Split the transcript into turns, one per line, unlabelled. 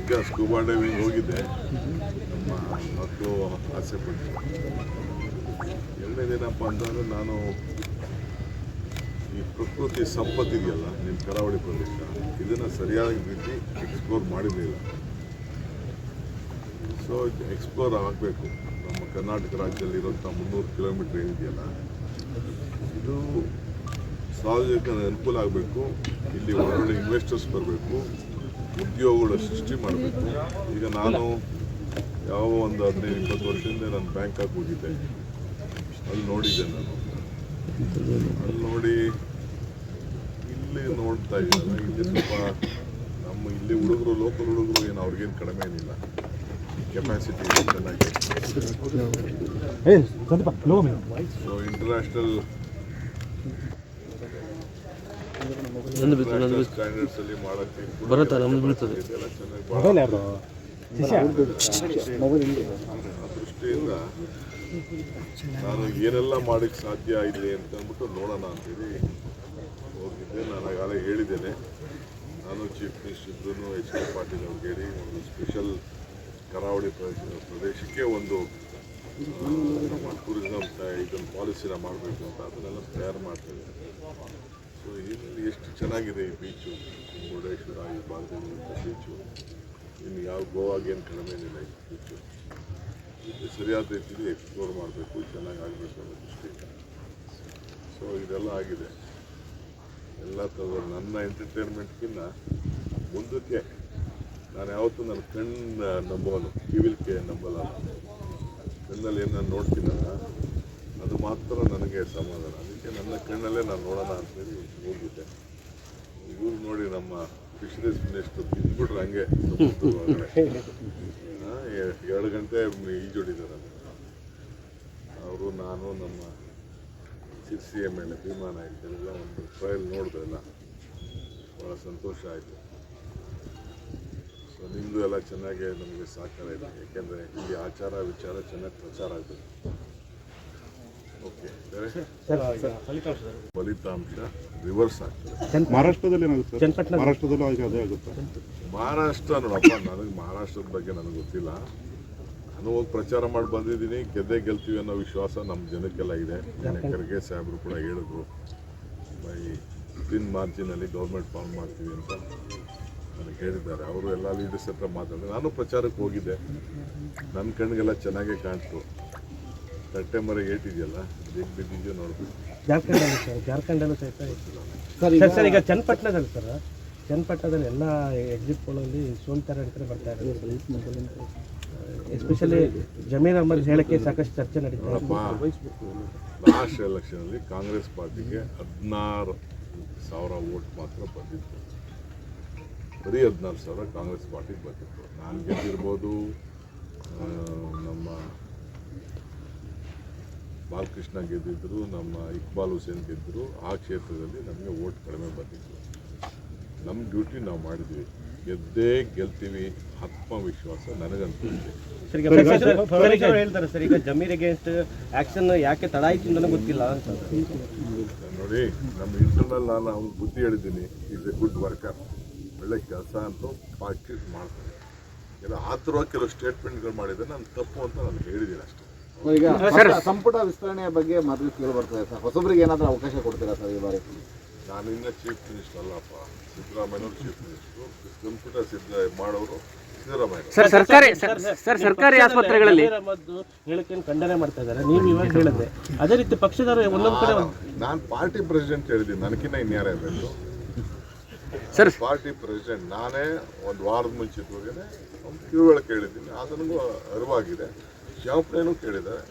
ಈಗ scuba diving ಹೋಗಿದ್ದೆ ನಮ್ಮ ಮಕ್ಕಳು ಆಸೆ ಪಟ್ಟು ಎರಡನೇದೇನಪ್ಪ ಅಂತಂದರೆ ನಾನು ಈ ಪ್ರಕೃತಿ ಸಂಪತ್ತಿದೆಯಲ್ಲ, ನಿಮ್ಮ ಕರಾವಳಿ ಪ್ರದೇಶ, ಇದನ್ನು ಸರಿಯಾದ ರೀತಿ ಎಕ್ಸ್ಪ್ಲೋರ್ ಮಾಡಿರಲಿಲ್ಲ. ಸೊ ಎಕ್ಸ್ಪ್ಲೋರ್ ಆಗಬೇಕು. ನಮ್ಮ ಕರ್ನಾಟಕ ರಾಜ್ಯದಲ್ಲಿರುವಂಥ ಮುನ್ನೂರು ಕಿಲೋಮೀಟ್ರ್ ಏನಿದೆಯಲ್ಲ, ಇದು ಸಾರ್ವಜನಿಕ ಅನುಕೂಲ ಆಗಬೇಕು. ಇಲ್ಲಿ ಒಳ್ಳೊಳ್ಳೆ ಇನ್ವೆಸ್ಟರ್ಸ್ ಬರಬೇಕು. ಉದ್ಯೋಗಗಳ ಸೃಷ್ಟಿ ಮಾಡಬೇಕು. ಈಗ ನಾನು ಯಾವ ಒಂದು ಹದಿನೈದು ಇಪ್ಪತ್ತು ವರ್ಷದಿಂದ ನಾನು ಬ್ಯಾಂಕಾಕ್ ಹೋಗಿದ್ದೆ. ಅಲ್ಲಿ ನೋಡಿದ್ದೆ ನಾನು. ಅಲ್ಲಿ ನೋಡಿ ಇಲ್ಲಿ ನೋಡ್ತಾ ಇದ್ದೀನಿ ಇಲ್ಲಿ ಸ್ವಲ್ಪ ನಮ್ಮ ಇಲ್ಲಿ ಹುಡುಗರು ಲೋಕಲ್ ಹುಡುಗರು ಏನು ಅವ್ರಿಗೇನು ಕಡಿಮೆ ಏನಿಲ್ಲ. ಕೆಪಾಸಿಟಿ ಚೆನ್ನಾಗಿ ಸೊ ಇಂಟರ್ನ್ಯಾಷನಲ್
ನಂದು ಬಿತ್ತು ನಂದು ಬಿತ್ತು ಬರುತ್ತಾ ನಮ್ದು ಬೀಳ್ತದೆ.
ದೃಷ್ಟಿಯಿಂದ ನಾನು ಏನೆಲ್ಲ ಮಾಡಕ್ಕೆ ಸಾಧ್ಯ ಇದೆ ಅಂತ ಅಂದ್ಬಿಟ್ಟು ನೋಡೋಣ ಅಂತೇಳಿ ಹೋಗಿದ್ದೆ ನಾನು ಆಗಲೇ ಹೇಳಿದ್ದೇನೆ ನಾನು ಚೀಫ್ ಮಿನಿಸ್ಟರ್ ಇದ್ರೂ ಎಚ್ ಕೆ ಪಾಟೀಲ್ ಅವ್ರಿಗೆ ಹೇಳಿ ಒಂದು ಸ್ಪೆಷಲ್ ಕರಾವಳಿ ಪ್ರದೇಶ ಪ್ರದೇಶಕ್ಕೆ ಒಂದು ನಮ್ಮ ಟೂರಿಸಂ ಇದನ್ನು ಪಾಲಿಸಿನ ಮಾಡಬೇಕು ಅಂತ ಅದನ್ನೆಲ್ಲ ತಯಾರು ಮಾಡ್ತೇವೆ ಸೊ ಇಲ್ಲಿ ಎಷ್ಟು ಚೆನ್ನಾಗಿದೆ ಈ ಬೀಚು ಮುರುಡೇಶ್ವರ, ಈ ಭಾಗದಲ್ಲಿ ಬೀಚು ಇನ್ನು ಯಾವ ಗೋವಾಗೆ ಏನು ಕಡಿಮೆ ಏನಿಲ್ಲ ಈ ಬೀಚು ಇದು ಸರಿಯಾದ ರೀತಿಯಲ್ಲಿ ಎಕ್ಸ್ಪ್ಲೋರ್ ಮಾಡಬೇಕು, ಚೆನ್ನಾಗಿ ಆಗಬೇಕು ಅನ್ನೋ ದೃಷ್ಟಿಯಿಂದ. ಸೊ ಇದೆಲ್ಲ ಆಗಿದೆ. ಎಲ್ಲ ಥರದ ನನ್ನ ಎಂಟರ್ಟೈನ್ಮೆಂಟ್ಗಿನ್ನ ಮುಂದಕ್ಕೆ ನಾನು ಯಾವತ್ತೂ ನನ್ನ ಕಣ್ಣು ನಂಬೋನು ಕಿವಿಲ್ಕೆ ನಂಬಲ್ಲ. ಕಣ್ಣಲ್ಲಿ ಏನು ನಾನು ನೋಡ್ತೀನಲ್ಲ ಅದು ಮಾತ್ರ ನನಗೆ ಸಮಾಧಾನ. ಅದಕ್ಕೆ ನನ್ನ ಕಣ್ಣಲ್ಲೇ ನಾನು ನೋಡೋಣ ಅಂತೇಳಿ ಹೋಗಿದ್ದೆ. ಇವ್ರು ನೋಡಿ ನಮ್ಮ ಫಿಶರೀಸ್ ಮಿನಿಸ್ಟರ್ ತಿಂದ್ಬಿಟ್ರೆ ಹಂಗೆ. ಎರಡು ಗಂಟೆ ಈಜೊಡಿದ್ದಾರೆ ಅವರು, ನಾನು, ನಮ್ಮ ಸಿರ್ಸಿ ಎಂ ಎಲ್ ಎ ಭೀಮಾನ ಎಲ್ಲ ಒಂದು ಟ್ರಯಲ್ ನೋಡಿದ್ರಲ್ಲ ಭಾಳ ಸಂತೋಷ ಆಯಿತು. ಸೊ ನಿಮ್ಮದು ಎಲ್ಲ ಚೆನ್ನಾಗೆ ನಮಗೆ ಸಹಕಾರ ಇದೆ. ಯಾಕೆಂದರೆ ಈ ಆಚಾರ ವಿಚಾರ ಚೆನ್ನಾಗಿ ಪ್ರಚಾರ ಬೇರೆ ಫಲಿತಾಂಶ ರಿವರ್ಸ್ ಆಗ್ತದೆ.
ಮಹಾರಾಷ್ಟ್ರದಲ್ಲಿ ಏನಾಗುತ್ತೆ ಮಹಾರಾಷ್ಟ್ರದಲ್ಲೂ ಈಗ ಅದೇ ಆಗುತ್ತೆ.
ಮಹಾರಾಷ್ಟ್ರ ನೋಡಪ್ಪ ನನಗೆ ಮಹಾರಾಷ್ಟ್ರದ ಬಗ್ಗೆ ನನಗೆ ಗೊತ್ತಿಲ್ಲ. ನಾನು ಹೋಗಿ ಪ್ರಚಾರ ಮಾಡಿ ಬಂದಿದ್ದೀನಿ ಗೆದ್ದೆ ಗೆಲ್ತೀವಿ ಅನ್ನೋ ವಿಶ್ವಾಸ ನಮ್ಮ ಜನಕ್ಕೆಲ್ಲ ಇದೆ. ಖರ್ಗೆ ಸಾಹೇಬರು ಕೂಡ ಹೇಳಿದ್ರು ಬೈ ಫಿಫ್ಟೀನ್ ಮಾರ್ಚಿನಲ್ಲಿ ಗೌರ್ಮೆಂಟ್ ಫಾರ್ಮ್ ಮಾಡ್ತೀವಿ ಅಂತ ನನಗೆ ಹೇಳಿದ್ದಾರೆ. ಅವರು ಎಲ್ಲ ಲೀಡರ್ಸ್ ಹತ್ರ ಮಾತಾಡಿದ್ರು. ನಾನು ಪ್ರಚಾರಕ್ಕೆ ಹೋಗಿದ್ದೆ. ನನ್ನ ಕಣ್ಣಿಗೆಲ್ಲ ಚೆನ್ನಾಗೇ ಕಾಣ್ತು. ತಟ್ಟೆ ಏಟ್ ಇದೆಯಲ್ಲ ಬಿದ್ದಿದೆಯೋ ನೋಡ್ಬೇಕು
ಜಾರ್ಖಂಡಲ್ಲಿ ಸರ್ ಜಾರ್ಖಂಡಲ್ಲೂ ಸಹಿತ ಸರ್. ಸರ್ ಈಗ ಚನ್ನಪಟ್ಟಣದಲ್ಲಿ ಸರ್ ಚನ್ನಪಟ್ಟಣದಲ್ಲಿ ಎಲ್ಲ ಎಕ್ಸಿಟ್ ಪೋಲಲ್ಲಿ ಸೋಲ್ತಾರೆ ಅಂತ ಬರ್ತಾ ಇದ್ದಾರೆ ಎಸ್ಪೆಷಲಿ ಜಮೀನ್ ಅಹಮದ್ ಹೇಳಕ್ಕೆ ಸಾಕಷ್ಟು ಚರ್ಚೆ ನಡೀತಾ
ಲಾಸ್ಟ್ ಎಲೆಕ್ಷನಲ್ಲಿ ಕಾಂಗ್ರೆಸ್ ಪಾರ್ಟಿಗೆ ಹದಿನಾರು ಸಾವಿರ ವೋಟ್ ಮಾತ್ರ ಬಂದಿತ್ತು. ಬರೀ ಹದಿನಾರು ಸಾವಿರ ಕಾಂಗ್ರೆಸ್ ಪಾರ್ಟಿಗೆ ಬಂದಿತ್ತು. ನಾನು ಗೆದ್ದಿರ್ಬೋದು ನಮ್ಮ ಬಾಲಕೃಷ್ಣ ಗೆದ್ದಿದ್ರು ನಮ್ಮ ಇಕ್ಬಾಲ್ ಹುಸೇನ್ ಗೆದ್ದರು ಆ ಕ್ಷೇತ್ರದಲ್ಲಿ ನಮಗೆ ವೋಟ್ ಕಡಿಮೆ ಬಂದಿತ್ತು. ನಮ್ಮ ಡ್ಯೂಟಿ ನಾವು ಮಾಡಿದ್ವಿ. ಗೆದ್ದೇ ಗೆಲ್ತೀವಿ ಆತ್ಮವಿಶ್ವಾಸ ನನಗಂತೂ ಇದೆ.
ಸರ್ ಈಗ ಪರೇಶ್ ಅವರು ಹೇಳ್ತಾರೆ ಸರ್ ಈಗ ಜಮೀರ್ ಅಗೇನ್ಸ್ಟ್ ಆಕ್ಷನ್ ಯಾಕೆ ತಡ ಆಯ್ತು ಅಂತ ಗೊತ್ತಿಲ್ಲ. ಅಂತ
ನೋಡಿ ನಮ್ಮ ಇಂಟರ್ನಲ್ ನಾನು ಅವ್ನು ಬುದ್ಧಿ ಹೇಳಿದ್ದೀನಿ ಇಸ್ ಎ ಗುಡ್ ವರ್ಕರ್ ಒಳ್ಳೆ ಕೆಲಸ ಅಂತ ಪ್ರಾಕ್ಟೀಸ್ ಮಾಡ್ತಾರೆ ಎಲ್ಲ ಥರ ಕೆಲವು ಸ್ಟೇಟ್ಮೆಂಟ್ಗಳು ಮಾಡಿದ್ರೆ ನಾನು ತಪ್ಪು ಅಂತ ನಾನು ಹೇಳಿದ್ದೀನಿ ಅಷ್ಟೇ.
ಈಗ ಸಂಪುಟ- ಸಂಪುಟ ವಿಸ್ತರಣೆಯ ಬಗ್ಗೆ ಮಾತು ಕೇಳಿ ಬರ್ತದೆ ಸರ್ ಹೊಸಬರಿಗೆ ಏನಾದರೂ ಅವಕಾಶ ಕೊಡ್ತೀರಾ ಸರ್ ಈ ಬಾರಿ?
ನಾನು ಇನ್ನೂ ಚೀಫ್ ಮಿನಿಸ್ಟರ್ ಅಲ್ಲಪ್ಪ ಸಿದ್ದರಾಮಯ್ಯವರು ಚೀಫ್ ಮಿನಿಸ್ಟರ್ ಸಂಪುಟ ಸಿದ್ಧ ಮಾಡೋರು
ಸರ್ ಸರ್ಕಾರಿ ಸರ್ ಸರ್ ಸರ್ಕಾರಿ ಆಸ್ಪತ್ರೆಗಳಲ್ಲಿ
ಹೇಳಿಕೆಯನ್ನು ಖಂಡನೆ ಮಾಡ್ತಾ ಇದ್ದಾರೆ. ನೀವು ಇವಾಗ ಹೇಳಿದ್ರೆ. ಅದೇ ರೀತಿ ಪಕ್ಷದವರು ಒಂದೊಂದು ಕಡೆ
ನಾನು ಪಾರ್ಟಿ ಪ್ರೆಸಿಡೆಂಟ್ ಹೇಳಿದ್ದೀನಿ. ನನಗಿನ್ನ ಇನ್ಯಾರೇ ಇರಬೇಕು?
Sir
party president. ನಾನೇ ಒಂದು ವಾರದ ಮುಂಚಿತವಾಗೇ ಒಂದು ತಿಳುವಳಿಕೆ ಹೇಳಿದ್ದೀನಿ ಅದನಿಗೂ ಅರಿವಾಗಿದೆ. ಶಾಂಪ್ರೇನು ಕೇಳಿದ್ದಾರೆ